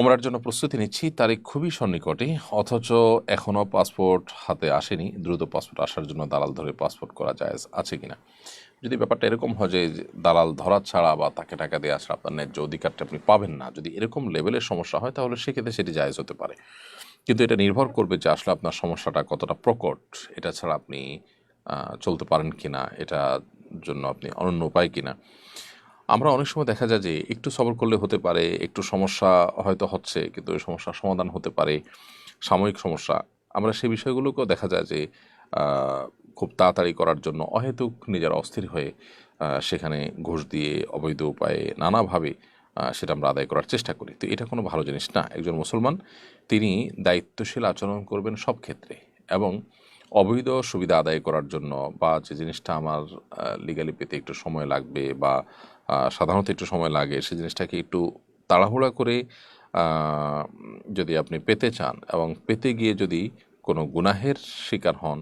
ওমরার জন্য প্রস্তুতি নিচ্ছি। তারিখ খুবই সন্নিকটে অথচ এখনও পাসপোর্ট হাতে আসেনি। দ্রুত পাসপোর্ট আসার জন্য দালাল ধরে পাসপোর্ট করা যায় আছে কিনা? যদি ব্যাপারটা এরকম হয় যে দালাল ধরা ছাড়া বা তাকে টাকা দিয়ে আসা আপনার ন্যায্য অধিকারটা আপনি পাবেন না, যদি এরকম লেভেলের সমস্যা হয়, তাহলে সেক্ষেত্রে সেটি জায়েজ হতে পারে। কিন্তু এটা নির্ভর করবে যে আসলে আপনার সমস্যাটা কতটা প্রকট, এটা ছাড়া আপনি চলতে পারেন কিনা এটা জন্য আপনি অনন্য উপায় কিনা। আমরা অনেক সময় দেখা যায় যে একটু সবর করলে হতে পারে, একটু সমস্যা হয়তো হচ্ছে, কিন্তু ওই সমস্যার সমাধান হতে পারে, সাময়িক সমস্যা। আমরা সেই বিষয়গুলোকেও দেখা যায় যে খুব তাড়াতাড়ি করার জন্য অহেতুক নিজের অস্থির হয়ে সেখানে ঘুষ দিয়ে অবৈধ উপায়ে নানাভাবে সেটা আমরা আদায় করার চেষ্টা করি। তো এটা কোনো ভালো জিনিস না। একজন মুসলমান, তিনি দায়িত্বশীল আচরণ করবেন সব ক্ষেত্রে এবং অবৈধ সুবিধা আদায় করার জন্য বা যে জিনিসটা আমার লিগালি পেতে একটু সময় লাগবে বা সাধারণত একটু সময় লাগে সেই জিনিসটাকে একটু তাড়াহুড়া করে যদি আপনি পেতে চান এবং পেতে গিয়ে যদি কোনো গুনাহের শিকার হন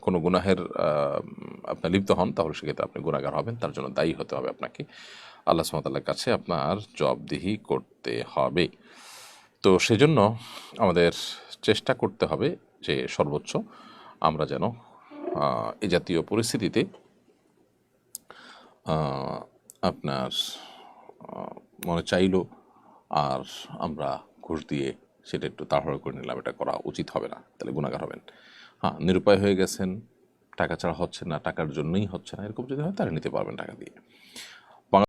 কোনো গুনাহের আহ, আপনি লিপ্ত হন তাহলে সেক্ষেত্রে আপনি গুণাগার হবেন তার জন্য দায়ী হতে হবে আপনাকে। আল্লাহ সুমতাল্লার কাছে আপনার জবদিহি করতে হবে। তো সেজন্য আমাদের চেষ্টা করতে হবে যে সর্বোচ্চ আমরা যেন এ জাতীয় পরিস্থিতিতে আপনার মনে চাইলো আর আমরা ঘুষ দিয়ে সেটা একটু তাড়াহুড়ো করে নিলাম, এটা করা উচিত হবে না, তাহলে গুণাগার হবেন। হ্যাঁ নিরুপায় হয়ে গেছেন, টাকা ছাড়া হচ্ছে না, টাকার জন্যই হচ্ছে না, এরকম যদি হয় তাহলে নিতে পারবেন টাকা দিয়ে।